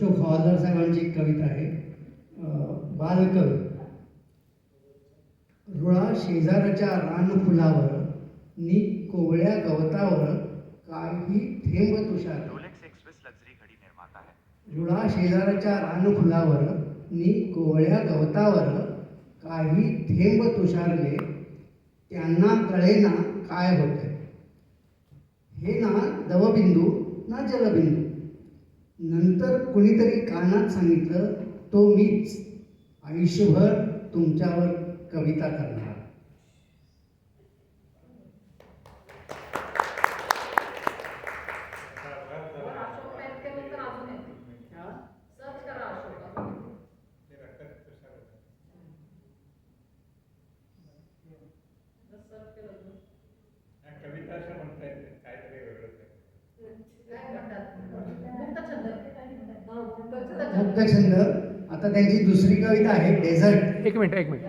अशोक हवालदार साहेबांची एक कविता आहे. बालकवी रुळा शेजारच्या रानफुलावर नि कोवळ्या गवतावर काही थेंब तुषार. रुळा शेजारच्या रानफुलावर नि कोवळ्या गवतावर काही थेंब तुषारले त्यांना कळेना काय होते हे ना दवबिंदू ना जलबिंदू. नंतर कुणीतरी कानात सांगितलं तो मीच. आयुष्यभर तुमच्यावर कविता करणार. कविता असं म्हणता येते काहीतरी वेगळंच आहे काय म्हणतात मुक्तछंद हा, मुक्तछंद. आता त्यांची दुसरी कविता आहे डेझर्ट. एक मिनिट एक मिनिट.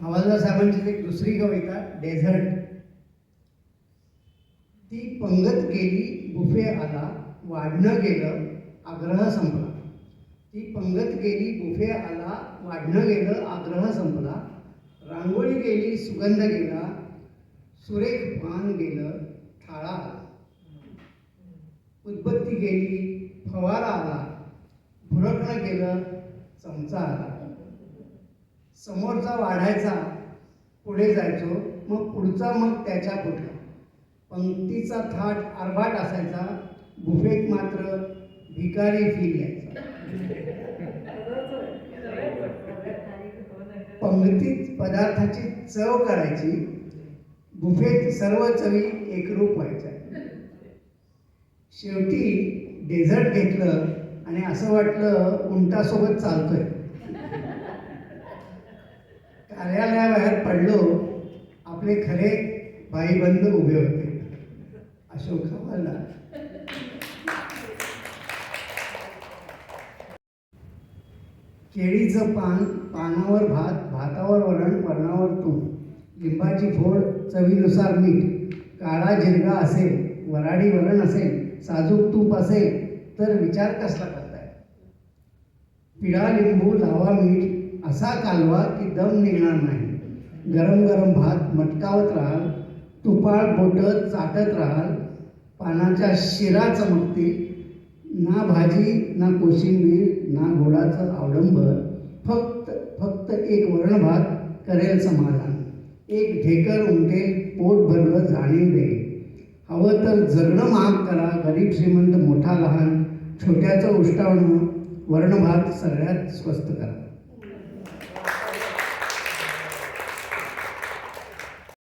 हवालदार साहेबांची एक दुसरी कविता डेझर्ट. ती पंगत गेली बुफे आला वाढणं गेलं आग्रह संपला. ती पंगत गेली बुफे आला वाढणं गेलं आग्रह संपला. रांगोळी गेली सुगंध गेला सुरेख पान गेलं थाळा आला. उदबत्ती गेली फवारा आला भुरकणं गेलं चमचा आला. समोरचा वाढायचा पुढे जायचो मग पुढचा मग त्याच्या पुढला पंक्तीचा थाट आरभाट असायचा बुफेत मात्र भिकारी फील यायचा पंक्तीत पदार्थाची चव करायची बुफेत सर्व चवी एकरूप व्हायची. शेवटी डेझर्ट घेतलं आणि असं वाटलं उंटासोबत चालतोय. कार्यालयाबाहेर पडलो आपले खरे भाईबंध उभे होते. अशोक हवालदार केळीचं पान पानावर भात भातावर वरण वरणावर तूप लिंबाची फोड चवीनुसार मीठ काळा जिरगा असेल वराडी वरण असेल साजूक तूप असेल तर विचार कसला करताय? पिळा लिंबू लावा मीठ असा कालवा की दम निघणार नाही. गरम गरम भात मटकावत राहाल तुपाळ बोटं चाटत राहाल पानाच्या शिरा चमकतील. ना भाजी ना कोशिंबीर ना गोडाचं आवडंबर फक्त फक्त एक वरण भात करेल समाधान. एक ढेकर उमटेल पोट भरलं जाणीव देईल. हवं तर जगणं महाग करा गरीब श्रीमंत मोठा लहान छोट्याचं उष्टावणं वर्णभात सगळ्यात स्वस्त करा.